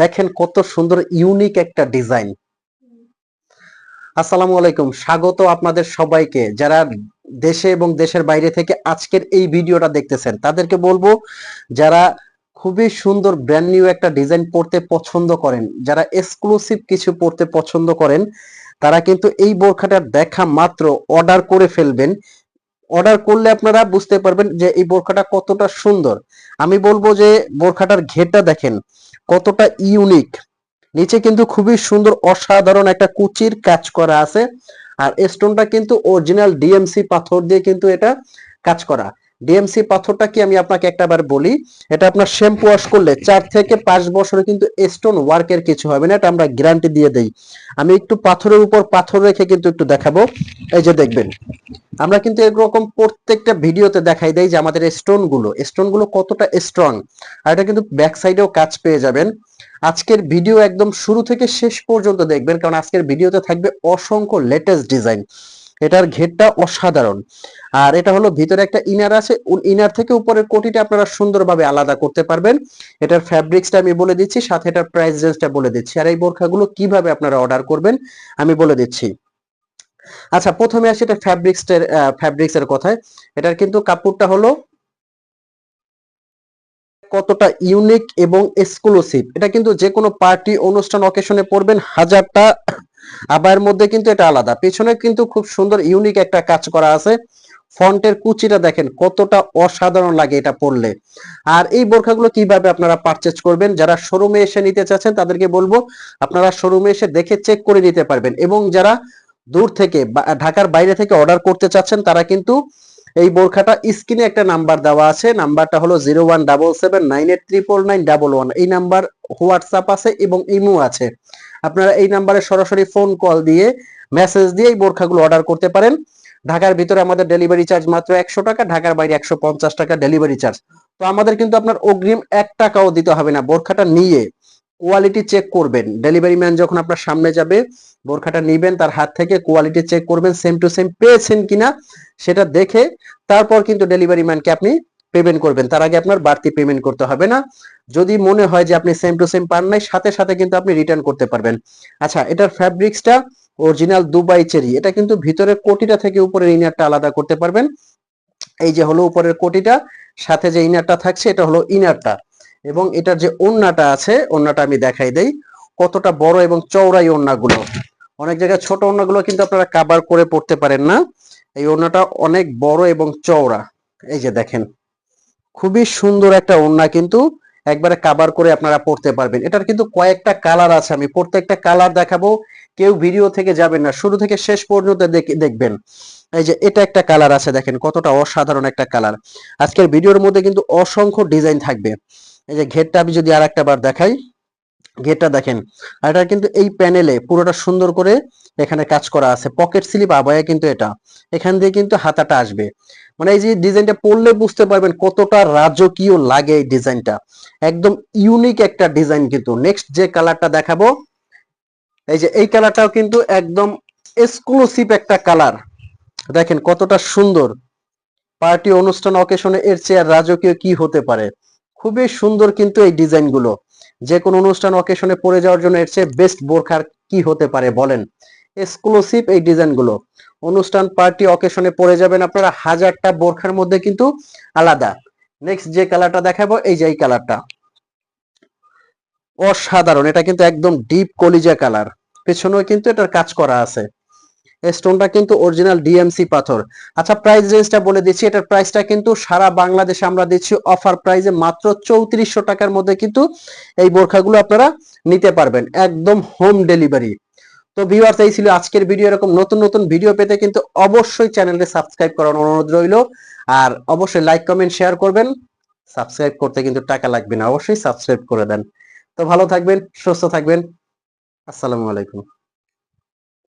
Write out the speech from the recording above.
দেখেন কত সুন্দর ইউনিক একটা ডিজাইন আসসালামু আলাইকুম, স্বাগত আপনাদের সবাইকে। যারা দেশে এবং দেশের বাইরে থেকে আজকের এই ভিডিওটা দেখতেছেন, তাদেরকে বলব, যারা খুবই সুন্দর ব্র্যান্ড নিউ একটা ডিজাইন পড়তে পছন্দ করেন, যারা এক্সক্লুসিভ কিছু পড়তে পছন্দ করেন, তারা কিন্তু এই বোরখাটা দেখা মাত্র অর্ডার করে ফেলবেন। অর্ডার করলে আপনারা বুঝতে পারবেন যে এই বোরখাটা কতটা সুন্দর। আমি বলব যে বোরখাটার ঘেরটা দেখেন, কতটা ইউনিক নিচে কিন্তু খুবই সুন্দর অসাধারণ একটা কুচির কাজ করা আছে, আর স্টোনটা কিন্তু অরিজিনাল ডিএমসি পাথর দিয়ে কিন্তু এটা কাজ করা। ডিএমসি পাথরটা কি আমি আপনাকে একটাবার বলি, এটা আপনার শ্যাম্পু ওয়াশ করলে চার থেকে পাঁচ বছরে কিন্তু স্টোন ওয়ার্কের কিছু হবে না, এটা আমরা গ্যারান্টি দিয়ে দেই। আমি একটু পাথরের উপর পাথর রেখে কিন্তু একটু দেখাবো, এই যে দেখবেন। আমরা কিন্তু এরকম প্রত্যেকটা ভিডিওতে দেখাই দেই যে আমাদের স্টোনগুলো স্টোনগুলো কতটা স্ট্রং আর এটা কিন্তু ব্যাক সাইডেও কাজ পেয়ে যাবেন। আজকের ভিডিও একদম শুরু থেকে শেষ পর্যন্ত দেখবেন, কারণ আজকের ভিডিওতে থাকবে অসংখ্য লেটেস্ট ডিজাইন এটার ঘেরটা অসাধারণ। আর এটা হলো ভিতরে একটা ইনার আছে ইনার থেকে উপরের কোটিটা আপনারা সুন্দরভাবে আলাদা করতে পারবেন। এটার ফ্যাব্রিক্সটা আমি বলে দিচ্ছি, সাথে এটার প্রাইস রেঞ্জটা বলে দিচ্ছি। আর এই বোরখাগুলো কীভাবে আপনারা অর্ডার করবেন, আমি বলে দিচ্ছি। আচ্ছা প্রথমে আসি এটা ফ্যাব্রিক্সের ফ্যাব্রিক্স এর কথায়। এটার কিন্তু কাপড়টা হলো কতটা ইউনিক এবং এক্সক্লুসিভ এটা কিন্তু যে কোনো পার্টি অনুষ্ঠান অকেশনে পড়বেন হাজারটা, আবার মধ্যে কিন্তু এটা আলাদা। পেছনে কিন্তু খুব সুন্দর ইউনিক একটা কাজ করা আছে। ফন্টের কুচিটা দেখেন, কতটা অসাধারণ লাগে এটা পড়লে আর এই বোরখাগুলো কীভাবে আপনারা পারচেজ করবেন? যারা শোরুমে এসে নিতে চাচ্ছেন, তাদেরকে বলব, আপনারা শোরুমে এসে দেখে চেক করে নিতে পারবেন। এবং যারা দূর থেকে ঢাকার বাইরে থেকে অর্ডার করতে চাচ্ছেন, তারা কিন্তু এই বোরখাটা স্ক্রিনে একটা নাম্বার দেওয়া আছে। নাম্বারটা হলো zero one double seven nine eight triple nine double one এই নাম্বার হোয়াটসঅ্যাপ আছে এবং ইমো আছে। আপনারা এই নাম্বারে সরাসরি ফোন কল দিয়ে মেসেজ দিয়ে এই বোরখাগুলো অর্ডার করতে পারেন। ঢাকার ভিতরে আমাদের ডেলিভারি চার্জ মাত্র একশো টাকা, ঢাকার বাইরে একশো পঞ্চাশ টাকা ডেলিভারি চার্জ তো আমাদের কিন্তু আপনার অগ্রিম এক টাকাও দিতে হবে না, বোরখাটা নিয়ে। কোয়ালিটি চেক করবেন। ডেলিভারি ম্যান যখন আপনার সামনে যাবে, বোরখাটা নিবেন, তার হাত থেকে কোয়ালিটি চেক করবেন সেম টু সেম পেয়েছেন কিনা সেটা দেখে তারপর কিন্তু ডেলিভারি ম্যানকে আপনি পেমেন্ট করবেন। তার আগে আপনার বাড়তি পেমেন্ট করতে হবে না। যদি মনে হয় যে আপনি সেম টু সেম পান নাই, সাথে সাথে কিন্তু আপনি রিটার্ন করতে পারবেন। আচ্ছা এটার ফ্যাব্রিক্সটা অরিজিনাল দুবাই চেরি। এটা কিন্তু ভিতরের কোটিটা থেকে উপরের ইনারটা আলাদা করতে পারবেন। এই যে হলো উপরের কোটিটা, সাথে যে ইনারটা থাকছে, এটা হলো ইনারটা এবং এটার যে ওন্নাটা আছে, ওন্নাটা আমি দেখাই দেই, কতটা বড় এবং চওড়াই ওন্নাগুলো। অনেক জায়গায় ছোট ওন্নাগুলো কিন্তু আপনারা কাবার করে পড়তে পারেন না। এই ওন্নাটা অনেক বড় এবং চওড়া। এই যে দেখেন, খুবই সুন্দর একটা ওন্না কিন্তু একবারে কাবার করে আপনারা পড়তে পারবেন। এটার কিন্তু কয়েকটা কালার আছে, আমি প্রত্যেকটা কালার দেখাবো। কেউ ভিডিও থেকে যাবেন না, শুরু থেকে শেষ পর্যন্ত দেখবেন। এই যে এটা একটা কালার আছে, দেখেন কতটা অসাধারণ একটা কালার আজকের ভিডিওর মধ্যে কিন্তু অসংখ্য ডিজাইন থাকবে। এই যে ঘেরটা আমি যদি আর একটা বার দেখাই, ঘেরটা দেখেন। আর এটা কিন্তু এই প্যানেলে পুরোটা সুন্দর করে এখানে কাজ করা আছে। পকেট স্লিপ আবায়া কিন্তু এটা। এখান দিয়ে কিন্তু হাতাটা আসবে। মানে এই যে ডিজাইনটা পড়লে বুঝতে পারবেন কতটা রাজকীয় লাগে এই ডিজাইনটা একদম ইউনিক একটা ডিজাইন কিন্তু। নেক্সট যে কালারটা দেখাবো, এই যে এই কালারটাও কিন্তু একদম এক্সক্লুসিভ একটা কালার দেখেন কতটা সুন্দর। পার্টি, অনুষ্ঠান অকেশনে এর চেয়ে রাজকীয় কি হতে পারে? খুবই সুন্দর কিন্তু এই ডিজাইনগুলো যে কোনো অনুষ্ঠান অকেশনে পরে যাওয়ার জন্য এর চেয়ে বেস্ট বোরখার কি হতে পারে বলেন? এক্সক্লুসিভ এই ডিজাইনগুলো। অনুষ্ঠান পার্টি অকেশনে পরে যাবেন আপনারা হাজারটা বোরখার মধ্যে কিন্তু আলাদা। নেক্সট যে কালারটা দেখাবো, এই যে এই কালারটা অসাধারণ, এটা কিন্তু একদম ডিপ কলিজা কালার পেছনেও কিন্তু এটার কাজ করা আছে। স্টোনটা কিন্তু অরিজিনাল ডিএমসি পাথর। আচ্ছা প্রাইস রেঞ্জটা বলে দিচ্ছি। এটার প্রাইসটা কিন্তু সারা বাংলাদেশে আমরা দিচ্ছি। অফার প্রাইসে মাত্র চৌত্রিশশো টাকার মধ্যে কিন্তু এই বোরখাগুলো আপনারা নিতে পারবেন। একদম হোম ডেলিভারি তো ভিউয়ার্স এই ছিল আজকের ভিডিও এরকম নতুন নতুন ভিডিও পেতে কিন্তু অবশ্যই চ্যানেলকে সাবস্ক্রাইব করার অনুরোধ রইল। আর অবশ্যই লাইক কমেন্ট শেয়ার করবেন। সাবস্ক্রাইব করতে কিন্তু টাকা লাগবে না। অবশ্যই সাবস্ক্রাইব করে দেন। তো ভালো থাকবেন, সুস্থ থাকবেন। আসসালামু আলাইকুম।